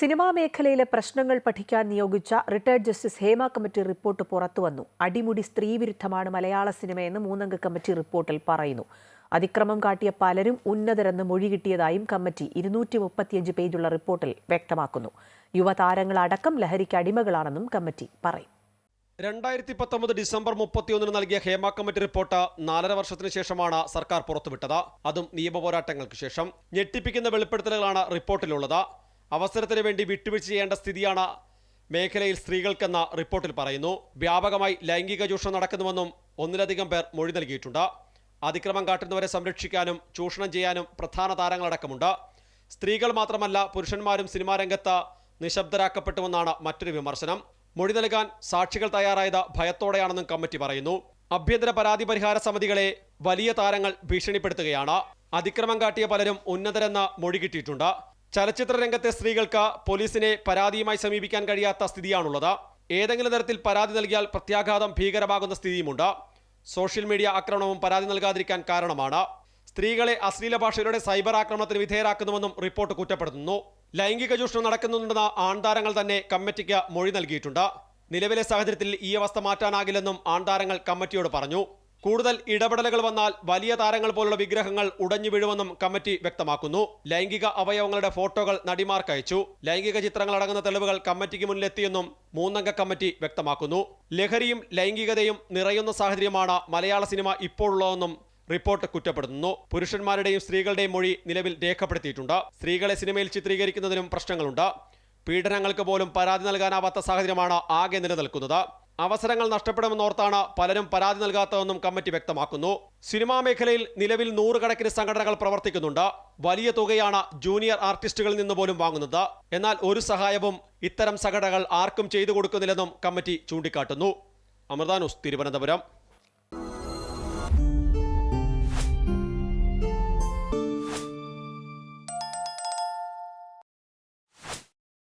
Cinema മേഖലയിലെ പ്രശ്നങ്ങൾ പഠിക്കാൻ നിയോഗിച്ച retired justice Hema committee report പുറത്തുവന്നു അടിമുടി സ്ത്രീവിരുദ്ധമാണ് മലയാള സിനിമയെന്ന് മൂന്നംഗ കമ്മിറ്റി റിപ്പോർട്ടിൽ പറയുന്നു. അതിക്രമം കാട്ടിയ പലരും ഉന്നതരെന്ന് മൊഴി കിട്ടിയതായും കമ്മിറ്റി ഇരുന്നൂറ്റി മുപ്പത്തിയഞ്ച് പേജുള്ള റിപ്പോർട്ടിൽ വ്യക്തമാക്കുന്നു. യുവതാരങ്ങളടക്കം ലഹരിക്ക് അടിമകളാണെന്നും കമ്മിറ്റി പറയും. രണ്ടായിരത്തി പത്തൊമ്പത് ഡിസംബർ മുപ്പത്തിയൊന്നിന് നൽകിയ ഹേമ കമ്മിറ്റി റിപ്പോർട്ട് നാലര വർഷത്തിന് ശേഷമാണ് സർക്കാർ പുറത്തുവിട്ടത്. അതും നിയമ പോരാട്ടങ്ങൾക്ക് ശേഷം. ഞെട്ടിപ്പിക്കുന്ന വെളിപ്പെടുത്തലുകളാണ് റിപ്പോർട്ടിലുള്ളത്. അവസരത്തിന് വേണ്ടി വിട്ടുവീഴ്ച ചെയ്യേണ്ട സ്ഥിതിയാണ് മേഖലയിൽ സ്ത്രീകൾക്കെന്ന റിപ്പോർട്ടിൽ പറയുന്നു. വ്യാപകമായി ലൈംഗിക ചൂഷണം നടക്കുന്നുവെന്നും ഒന്നിലധികം പേർ മൊഴി നൽകിയിട്ടുണ്ട്. അതിക്രമം കാട്ടുന്നവരെ സംരക്ഷിക്കാനും ചൂഷണം ചെയ്യാനും പ്രധാന താരങ്ങളടക്കമുണ്ട്. സ്ത്രീകൾ മാത്രമല്ല പുരുഷന്മാരും സിനിമാ രംഗത്ത് നിശബ്ദരാക്കപ്പെട്ടുവെന്നാണ് മറ്റൊരു വിമർശനം. മൊഴി നൽകാൻ സാക്ഷികൾ തയ്യാറായത് ഭയത്തോടെയാണെന്നും കമ്മിറ്റി പറയുന്നു. ആഭ്യന്തര പരാതി പരിഹാര സമിതികളെ വലിയ താരങ്ങൾ ഭീഷണിപ്പെടുത്തുകയാണ്. അതിക്രമം കാട്ടിയ പലരും ഉന്നതരെന്ന് മൊഴി കിട്ടിയിട്ടുണ്ട്. ചലച്ചിത്ര രംഗത്തെ സ്ത്രീകൾക്ക് പോലീസിനെ പരാതിയുമായി സമീപിക്കാൻ കഴിയാത്ത സ്ഥിതിയാണുള്ളത്. ഏതെങ്കിലും തരത്തിൽ പരാതി നൽകിയാൽ പ്രത്യാഘാതം ഭീകരമാകുന്ന സ്ഥിതിയുമുണ്ട്. സോഷ്യൽ മീഡിയ ആക്രമണവും പരാതി നൽകാതിരിക്കാൻ കാരണമാണ്. സ്ത്രീകളെ അശ്ലീല ഭാഷയിലൂടെ സൈബർ ആക്രമണത്തിന് വിധേയരാക്കുന്നുവെന്നും റിപ്പോർട്ട് കുറ്റപ്പെടുത്തുന്നു. ലൈംഗിക ചൂഷണം നടക്കുന്നുണ്ടെന്ന ആൺതാരങ്ങൾ തന്നെ കമ്മിറ്റിക്ക് മൊഴി നൽകിയിട്ടുണ്ട്. നിലവിലെ സാഹചര്യത്തിൽ ഈ അവസ്ഥ മാറ്റാനാകില്ലെന്നും ആൺതാരങ്ങൾ കമ്മിറ്റിയോട് പറഞ്ഞു. കൂടുതൽ ഇടപെടലുകൾ വന്നാൽ വലിയ താരങ്ങൾ പോലുള്ള വിഗ്രഹങ്ങൾ ഉടഞ്ഞു വീഴുമെന്നും കമ്മിറ്റി വ്യക്തമാക്കുന്നു. ലൈംഗിക അവയവങ്ങളുടെ ഫോട്ടോകൾ നടിമാർക്ക് അയച്ചു ലൈംഗിക ചിത്രങ്ങൾ അടങ്ങുന്ന തെളിവുകൾ കമ്മിറ്റിക്ക് മുന്നിലെത്തിയെന്നും മൂന്നംഗ കമ്മിറ്റി വ്യക്തമാക്കുന്നു. ലഹരിയും ലൈംഗികതയും നിറയുന്ന സാഹചര്യമാണ് മലയാള സിനിമ ഇപ്പോഴുള്ളതെന്നും റിപ്പോർട്ട് കുറ്റപ്പെടുത്തുന്നു. പുരുഷന്മാരുടെയും സ്ത്രീകളുടെയും മൊഴി നിലവിൽ രേഖപ്പെടുത്തിയിട്ടുണ്ട്. സ്ത്രീകളെ സിനിമയിൽ ചിത്രീകരിക്കുന്നതിനും പ്രശ്നങ്ങളുണ്ട്. പീഡനങ്ങൾക്ക് പോലും പരാതി നൽകാനാവാത്ത സാഹചര്യമാണ് ആകെ നിലനിൽക്കുന്നത്. അവസരങ്ങൾ നഷ്ടപ്പെടുമെന്നോർത്താണ് പലരും പരാതി നൽകാത്തതെന്നും കമ്മിറ്റി വ്യക്തമാക്കുന്നു. സിനിമാ മേഖലയിൽ നിലവിൽ നൂറുകണക്കിന് സംഘടനകൾ പ്രവർത്തിക്കുന്നുണ്ട്. വലിയ തുകയാണ് ജൂനിയർ ആർട്ടിസ്റ്റുകളിൽ നിന്ന് പോലും വാങ്ങുന്നത്. എന്നാൽ ഒരു സഹായവും ഇത്തരം സംഘടനകൾ ആർക്കും ചെയ്തു കൊടുക്കുന്നില്ലെന്നും കമ്മിറ്റി ചൂണ്ടിക്കാട്ടുന്നു. അമൃതാനുസ് തിരുവനന്തപുരം.